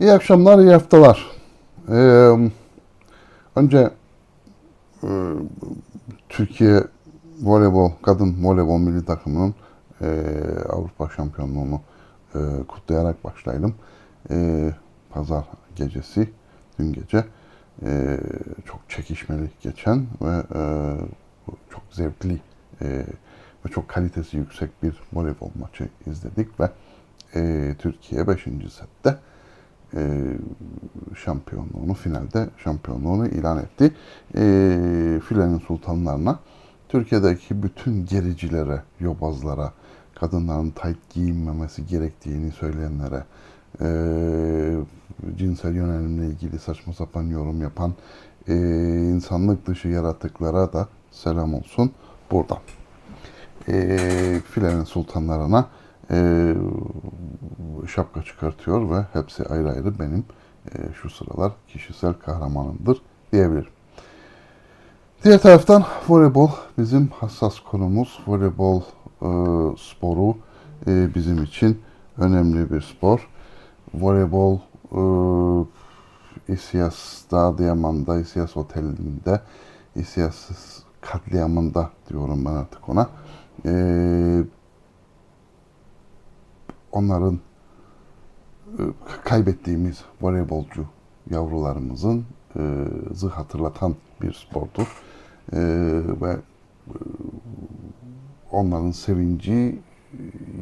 İyi akşamlar, iyi haftalar. Ee, önce e, Türkiye voleybol, kadın voleybol milli takımının e, Avrupa şampiyonluğunu e, kutlayarak başlayalım. E, Pazar gecesi, dün gece e, çok çekişmeli geçen ve e, çok zevkli e, ve çok kalitesi yüksek bir voleybol maçı izledik ve e, Türkiye 5. sette e, şampiyonluğunu finalde şampiyonluğunu ilan etti. E, filenin sultanlarına Türkiye'deki bütün gericilere, yobazlara, kadınların tayt giyinmemesi gerektiğini söyleyenlere, e, cinsel yönelimle ilgili saçma sapan yorum yapan e, insanlık dışı yaratıklara da selam olsun buradan. E, filenin sultanlarına e, şapka çıkartıyor ve hepsi ayrı ayrı benim e, şu sıralar kişisel kahramanımdır diyebilirim. Diğer taraftan voleybol bizim hassas konumuz. Voleybol e, sporu e, bizim için önemli bir spor. Voleybol e, İSİAS'ta, Adıyaman'da, İSİAS Oteli'nde, İSİAS katliamında diyorum ben artık ona. E, onların kaybettiğimiz voleybolcu yavrularımızın e, zı hatırlatan bir spordur. E, ve e, onların sevinci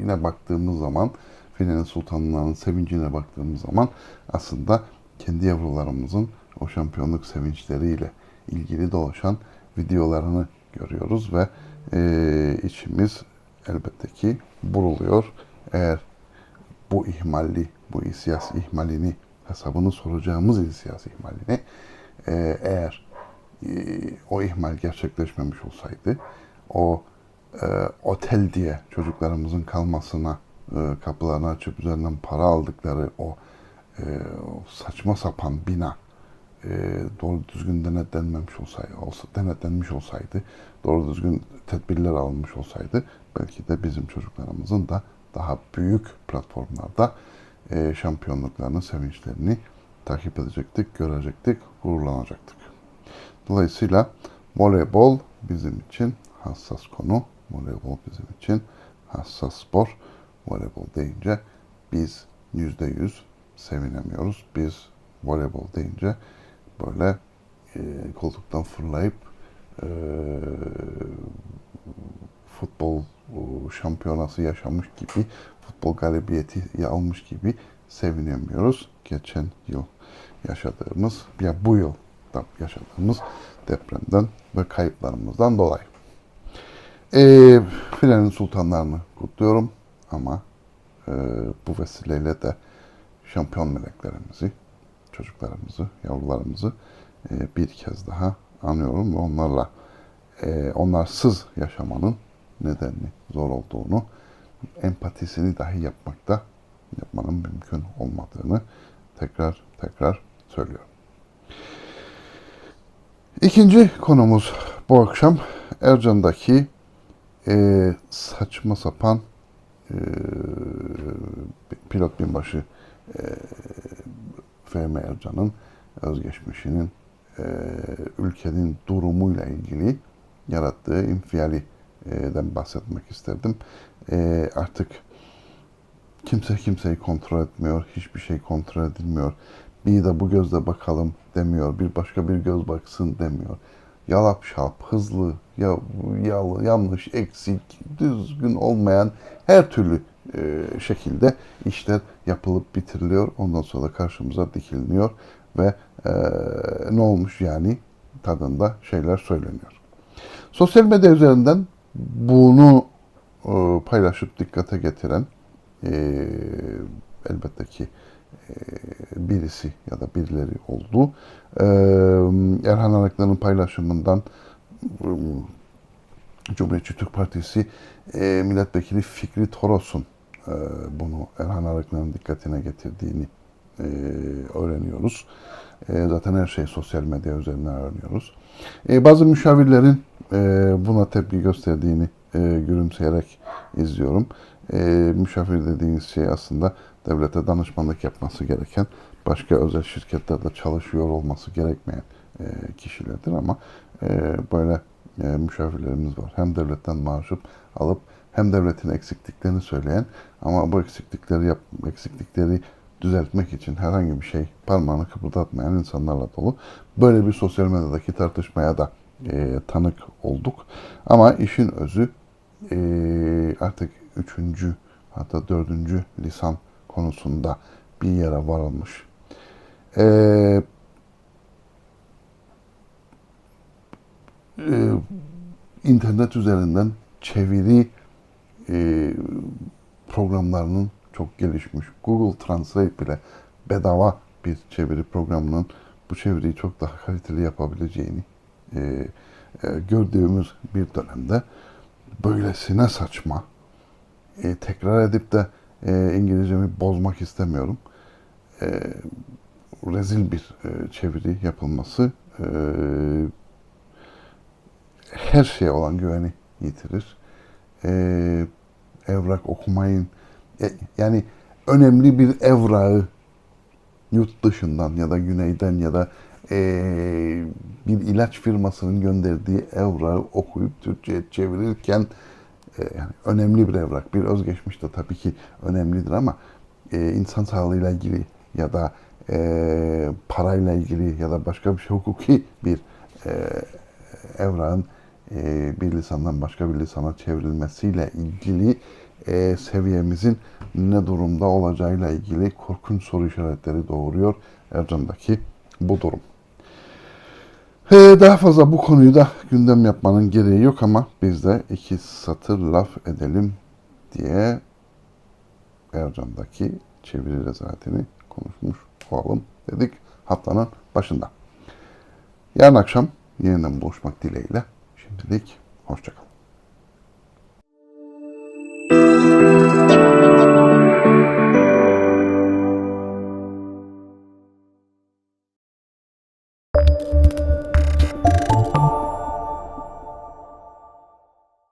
yine baktığımız zaman Filenin Sultanlarının sevincine baktığımız zaman aslında kendi yavrularımızın o şampiyonluk sevinçleriyle ilgili dolaşan videolarını görüyoruz ve e, içimiz elbette ki buruluyor. Eğer bu ihmalli, bu İSİAS ihmalini, hesabını soracağımız İSİAS ihmalini e, eğer e, o ihmal gerçekleşmemiş olsaydı, o e, otel diye çocuklarımızın kalmasına e, kapılarını açıp üzerinden para aldıkları o, e, o saçma sapan bina e, doğru düzgün denetlenmemiş olsaydı, olsa, denetlenmiş olsaydı, doğru düzgün tedbirler alınmış olsaydı belki de bizim çocuklarımızın da daha büyük platformlarda e, şampiyonluklarını, sevinçlerini takip edecektik, görecektik, gururlanacaktık. Dolayısıyla voleybol bizim için hassas konu. Voleybol bizim için hassas spor. Voleybol deyince biz yüzde yüz sevinemiyoruz. Biz voleybol deyince böyle e, koltuktan fırlayıp e, futbol şampiyonası yaşamış gibi, futbol galibiyeti almış gibi sevinemiyoruz. Geçen yıl yaşadığımız, ya bu yıl da yaşadığımız depremden ve kayıplarımızdan dolayı. E, Filenin sultanlarını kutluyorum ama e, bu vesileyle de şampiyon meleklerimizi, çocuklarımızı, yavrularımızı e, bir kez daha anıyorum ve onlarla e, onlarsız yaşamanın nedenli zor olduğunu, empatisini dahi yapmakta yapmanın mümkün olmadığını tekrar tekrar söylüyorum. İkinci konumuz bu akşam Ercan'daki e, saçma sapan e, pilot binbaşı e, FM Ercan'ın özgeçmişinin e, ülkenin durumuyla ilgili yarattığı infialiden bahsetmek isterdim. E, artık kimse kimseyi kontrol etmiyor, hiçbir şey kontrol edilmiyor. Bir de bu gözle bakalım demiyor, bir başka bir göz baksın demiyor. Yalap şap, hızlı, ya, yalı, yanlış, eksik, düzgün olmayan her türlü e, şekilde işler yapılıp bitiriliyor. Ondan sonra karşımıza dikiliniyor ve e, ne olmuş yani tadında şeyler söyleniyor. Sosyal medya üzerinden bunu e, paylaşıp dikkate getiren e, elbette ki e, birisi ya da birileri oldu. E, Erhan Araklı'nın paylaşımından e, Cumhuriyetçi Türk Partisi e, milletvekili Fikri Toros'un e, bunu Erhan Araklı'nın dikkatine getirdiğini e, öğreniyoruz. E, zaten her şey sosyal medya üzerinden öğreniyoruz. E, bazı müşavirlerin e, buna tepki gösterdiğini e, gülümseyerek izliyorum. E, müşavir dediğiniz şey aslında devlete danışmanlık yapması gereken, başka özel şirketlerde çalışıyor olması gerekmeyen e, kişilerdir ama e, böyle e, müşavirlerimiz var. Hem devletten maaş alıp hem devletin eksikliklerini söyleyen ama bu eksiklikleri yap, eksiklikleri düzeltmek için herhangi bir şey parmağını kıpırdatmayan insanlarla dolu. Böyle bir sosyal medyadaki tartışmaya da e, tanık olduk. Ama işin özü e, artık üçüncü hatta dördüncü lisan konusunda bir yere varılmış. E, e, internet üzerinden çeviri e, programlarının çok gelişmiş. Google Translate bile bedava bir çeviri programının bu çeviriyi çok daha kaliteli yapabileceğini e, gördüğümüz bir dönemde böylesine saçma e, tekrar edip de e, İngilizcemi bozmak istemiyorum. E, rezil bir e, çeviri yapılması e, her şeye olan güveni yitirir. E, evrak okumayın. E, yani önemli bir evrağı yurt dışından ya da güneyden ya da e, bir ilaç firmasının gönderdiği evrağı okuyup Türkçe'ye çevirirken e, yani önemli bir evrak. Bir özgeçmiş de tabii ki önemlidir ama e, insan sağlığıyla ilgili ya da e, parayla ilgili ya da başka bir şey hukuki bir e, evrağın e, bir lisandan başka bir lisana çevrilmesiyle ilgili e, seviyemizin ne durumda olacağıyla ilgili korkunç soru işaretleri doğuruyor Ercan'daki bu durum. Ee, daha fazla bu konuyu da gündem yapmanın gereği yok ama biz de iki satır laf edelim diye Ercan'daki çeviri rezaletini konuşmuş olalım dedik haftanın başında. Yarın akşam yeniden buluşmak dileğiyle şimdilik hoşçakalın.